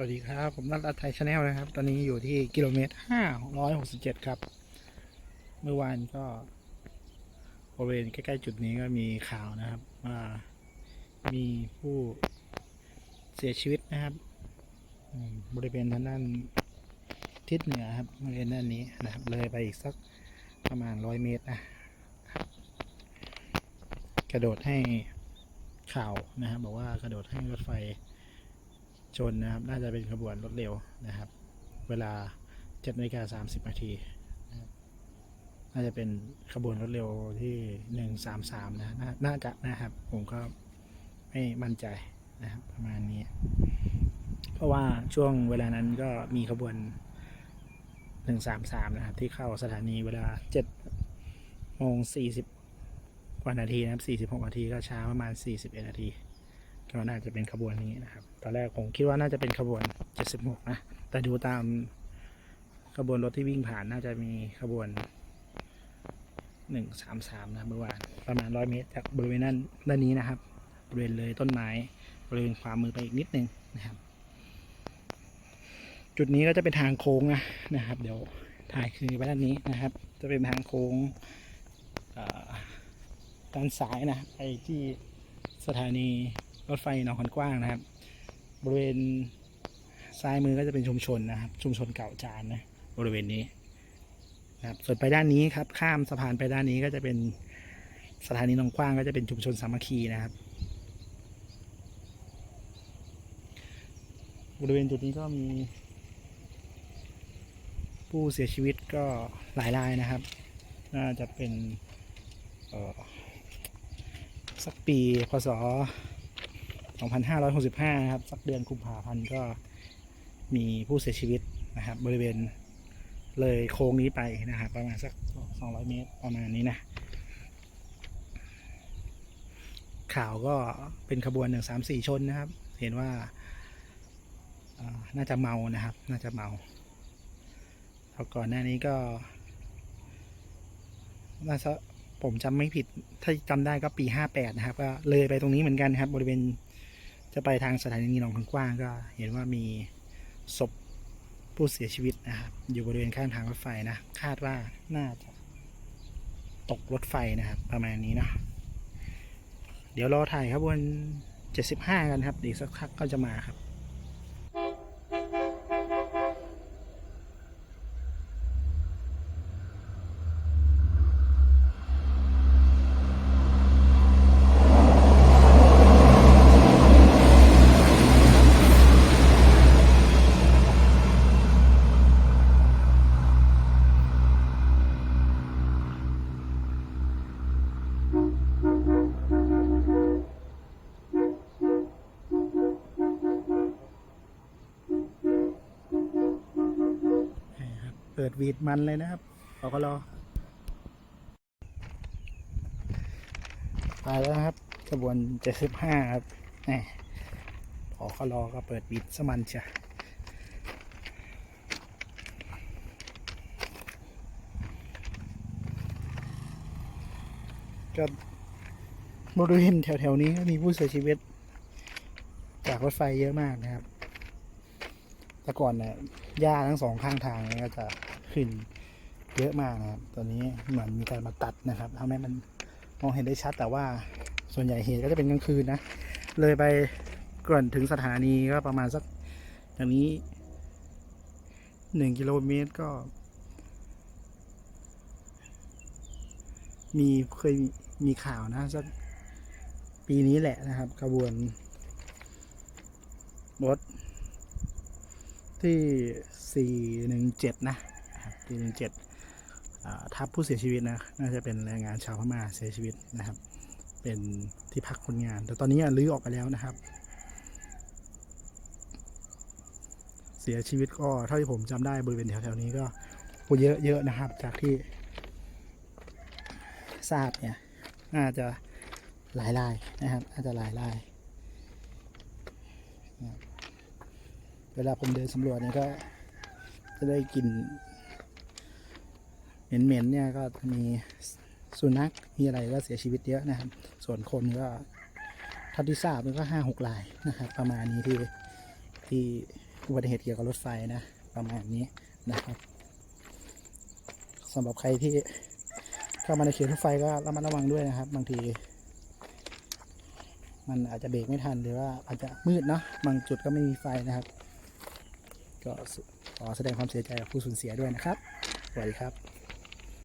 วัสดีครับ ผมนัทรัตไทยชาแนลนะครับ ตอนนี้อยู่ที่กิโลเมตรห้าร้อยหกสิบเจ็ดครับ เมื่อวานก็บริเวณใกล้ๆจุดนี้ก็มีข่าวนะครับว่ามีผู้เสียชีวิตนะครับบริเวณทางด้านทิศเหนือครับบริเวณด้านนี้นะครับ เลยไปอีกสักประมาณร้อยเมตรนะครับกระโดดให้ข่าวนะครับ บอกว่ากระโดดให้รถไฟ ชนนะครับ น่าจะเป็นขบวนรถเร็วนะครับ เวลา7นาฬิกา30นาทีน่าจะเป็นขบวนรถเร็วที่133นะนาน่าจะนะครับ ผมก็ไม่มั่นใจนะครับ ประมาณนี้ เพราะว่าช่วงเวลานั้นก็มีขบวน133นะครับ ที่เข้าสถานีเวลา7โมง40กว่านาทีนะครับ46นาทีก็ช้าประมาณ41นาที ก็น่าจะเป็นขบวนนี้นะครับ ตอนแรกผมคิดว่าน่าจะเป็นขบวน 76 นะ แต่ดูตามขบวนรถที่วิ่งผ่านน่าจะมีขบวน 133 นะเมื่อวานประมาณ 100 เมตร จากบริเวณนั้นด้านนี้นะครับ บริเวณเลยต้นไม้บริเวณขวามือไปอีกนิดนึงนะครับ จุดนี้ก็จะเป็นทางโค้งนะนะครับ เดี๋ยวถ่ายคืนไปด้านนี้นะครับ จะเป็นทางโค้งด้านซ้ายนะไปที่สถานี รถไฟหนองขอนกว้างนะครับ บริเวณซ้ายมือก็จะเป็นชุมชนนะครับ ชุมชนเก่าจานนะบริเวณนี้นะครับส่วนไปด้านนี้ครับ ข้ามสะพานไปด้านนี้ก็จะเป็นสถานีหนองกว้างก็จะเป็นชุมชนสามัคคีนะครับ บริเวณจุดนี้ก็มี ผู้เสียชีวิตก็หลายรายนะครับ น่าจะเป็นออสักปีพศ 2565 นะครับ สักเดือนกุมภาพันธ์ก็มีผู้เสียชีวิตนะครับ บริเวณเลยโค้งนี้ไปนะครับ ประมาณสัก 200 เมตรประมาณนี้นะ ข่าวก็เป็นขบวน 134 ชนนะครับ เห็นว่าน่าจะเมานะครับ น่าจะเมาแล้วก่อนหน้านี้ก็น่าจะผมจำไม่ผิด ถ้าจำได้ก็ปี 58 นะครับ ก็เลยไปตรงนี้เหมือนกันนะครับ บริเวณ จะไปทางสถานีหนองขังกว้างก็เห็นว่ามีศพผู้เสียชีวิตนะครับ อยู่บริเวณข้างทางรถไฟนะ คาดว่าน่าจะตกรถไฟนะครับ ประมาณนี้เนาะเดี๋ยวรอถ่ายครับวน75 กันครับเดี๋ยวสักพักก็จะมาครับ ครับเปิดวีดมันเลยนะครับขอก็รอไปแล้วครับขบวนเจ็ดสิบห้าครับนี่ขอกรอก็เปิดวีดสมันจ้ะก็บริเวณแถวๆนี้ก็มีผู้เสียชีวิต จากรถไฟเยอะมากนะครับ แต่ก่อนเนี่ยหญ้าทั้งสองข้างทางเนี่ยก็จะ ขึ้น เยอะมากนะครับตอนนี้เหมือนมีการมาตัดนะครับทำให้มันมองเห็นได้ชัดแต่ว่าส่วนใหญ่เหตุก็จะเป็นกลางคืนนะ เลยไปก่อนถึงสถานีก็ประมาณสักอย่างนี้หนึ่งกิโลเมตรก็ มีเคยมีข่าวนะสักปีนี้แหละนะครับขบวนรถที่ 417 นะ 417อ่าทับผู้เสียชีวิตนะน่าจะเป็นแรงงานชาวพม่าเสียชีวิตนะครับ เป็นที่พักคนงาน แต่ตอนนี้ลื้อออกไปแล้วนะครับ เสียชีวิตก็เท่าที่ผมจำได้บริเวณแถวๆนี้ก็โอ้เยอะเยอะนะครับ จากที่ทราบเนี่ยน่าจะหลายรายนะครับน่าจะหลายรายเวลาผมเดินสำรวจเนี่ยก็จะได้กลิ่น เหม็นๆเนี่ยก็มีสุนัขมีอะไรก็เสียชีวิตเยอะนะครับ ส่วนคนก็เท่าที่ทราบมันก็ห้าหกรายนะครับ ประมาณนี้ที่ที่อุบัติเหตุเกี่ยวกับรถไฟนะ ประมาณนี้นะครับสำหรับใครที่เข้ามาในเขตรถไฟก็ระมัดระวังด้วยนะครับ บางที มันอาจจะเบรกไม่ทันหรือว่าอาจจะมืดเนาะบางจุดก็ไม่มีไฟนะครับ ก็ขอแสดงความเสียใจกับผู้สูญเสียด้วยนะครับสวัสดีครับ